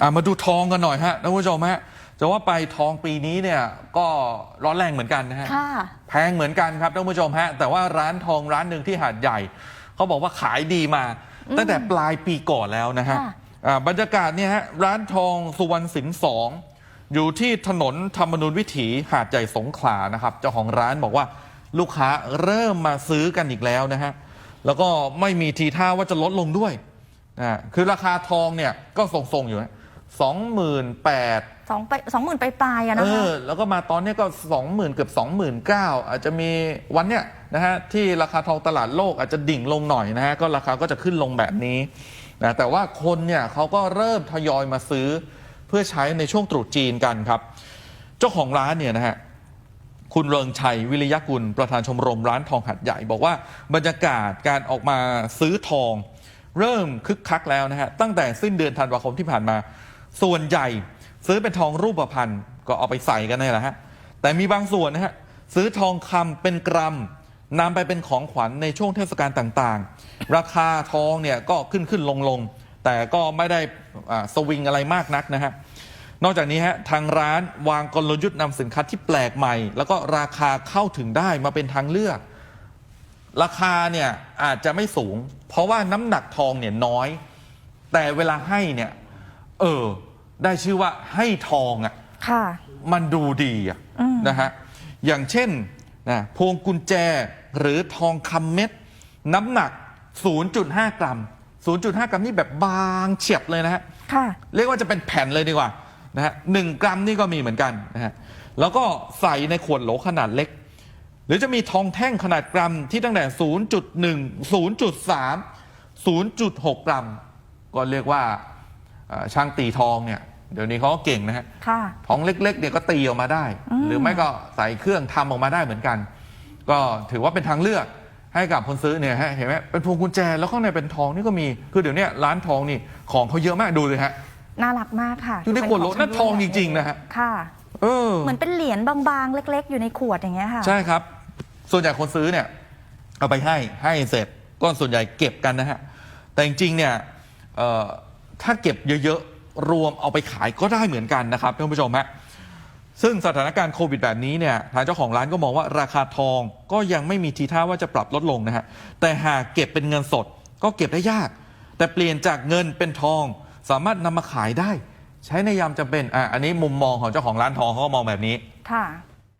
อะมาดูทองกันหน่อยฮะท่านผู้ชมฮะจะว่าไปทองปีนี้เนี่ยก็ร้อนแรงเหมือนกันนะฮะค่ะแพงเหมือนกันครับท่านผู้ชมฮะแต่ว่าร้านทองร้านหนึ่งที่หาดใหญ่เขาบอกว่าขายดีมา ตั้งแต่ปลายปีก่อนแล้วนะฮะค่ะอ่าบรรยากาศเนี่ยฮะร้านทองสุวรรณสินสองอยู่ที่ถนนธรรมนูญวิถีหาดใหญ่สงขลานะครับเจ้าของร้านบอกว่าลูกค้าเริ่มมาซื้อกันอีกแล้วนะฮะแล้วก็ไม่มีทีท่าว่าจะลดลงด้วยนะฮะคือราคาทองเนี่ยก็ทรงๆอยู่ สองหมื่นแปดสองไปสองหมื่นไปปลายๆอะเอนะคะอแล้วก็มาตอนนี้ก็20,000เกือบ29,000อาจจะมีวันเนี้ยนะฮะที่ราคาทองตลาดโลกอาจจะดิ่งลงหน่อยนะฮะก็ราคาก็จะขึ้นลงแบบนี้นะแต่ว่าคนเนี่ยเขาก็เริ่มทยอยมาซื้อเพื่อใช้ในช่วงตรุษจีนกันครับ เจ้าของร้านเนี่ยนะฮะ คุณเริงชัยวิริยกุล ประธานชมรมร้านทองหัดใหญ่ บอกว่าบรรยากาศการออกมาซื้อทอง เริ่มคึกคักแล้วนะฮะ ตั้งแต่สิ้นเดือนธันวาคมที่ผ่านมา ส่วนใหญ่ซื้อเป็นทองรูปพรรณก็เอาไปใส่กันนี่แหละฮะแต่มีบางส่วนนะฮะซื้อทองคำเป็นกรัมนำไปเป็นของขวัญในช่วงเทศกาลต่างๆ ราคาทองเนี่ยก็ขึ้นขึ้นลงลงแต่ก็ไม่ได้สวิงอะไรมากนักนะฮะนอกจากนี้ฮะทางร้านวางกลยุทธ์นำสินค้าที่แปลกใหม่ แล้วก็ราคาเข้าถึงได้มาเป็นทางเลือก ราคาเนี่ยอาจจะไม่สูง เพราะว่าน้ำหนักทองเนี่ยน้อย แต่เวลาให้เนี่ย เออ ได้ชื่อว่าให้ทองอะ่ะค่ะ มันดูดีอะอืม นะฮะอย่างเช่นนะพวงกุญแจหรือทองคำเม็ดน้ำหนัก 0.5 กรัม 0.5 กรัมนี่แบบบางเฉียบเลยนะฮะ ค่ะ เรียกว่าจะเป็นแผ่นเลยดีกว่านะฮะหนึ่งกรัมนี่ก็มีเหมือนกันนะฮะแล้วก็ใส่ในขวดโหลขนาดเล็ก หรือจะมีทองแท่งขนาดกรัมที่ตั้งแต่ 0.1 0.3 0.6 กรัม ก็เรียกว่าเอ่อ ช่างตีทองเนี่ยเดี๋ยวนี้เขาก็เก่งนะฮะค่ะ ทองเล็กๆเนี่ยก็ตีออกมาได้ อืม หรือไม่ก็ใส่เครื่องทำออกมาได้เหมือนกัน ก็ถือว่าเป็นทางเลือกให้กับคนซื้อเนี่ยฮะเห็นไหมเป็นพวงกุญแจแล้วข้างในเป็นทองนี่ก็มีคือเดี๋ยวเนี้ยร้านทองนี่ของเขาเยอะมากดูเลยฮะน่ารักมากค่ะอยู่ในขวดโหลนั่นทองจริงๆนะฮะค่ะ เออ เหมือนเป็นเหรียญบางๆ เล็ก ๆ อยู่ในขวดอย่างเงี้ยค่ะ ใช่ครับ ส่วนใหญ่คนซื้อเนี่ย เอาไปให้ให้เสร็จก็ส่วนใหญ่เก็บกันนะฮะ แต่จริงๆเนี่ยเอ่อ ถ้าเก็บเยอะๆ รวมเอาไปขายก็ได้เหมือนกันนะครับท่านผู้ชมฮะซึ่งสถานการณ์โควิดแบบนี้เนี่ยทางเจ้าของร้านก็มองว่าราคาทองก็ยังไม่มีทีท่าว่าจะปรับลดลงนะฮะแต่หากเก็บเป็นเงินสดก็เก็บได้ยาก แต่เปลี่ยนจากเงินเป็นทอง สามารถนำมาขายได้ ใช้ในยามจำเป็นอะอันนี้มุมมองของเจ้าของร้านทองเขาก็มองแบบนี้ค่ะ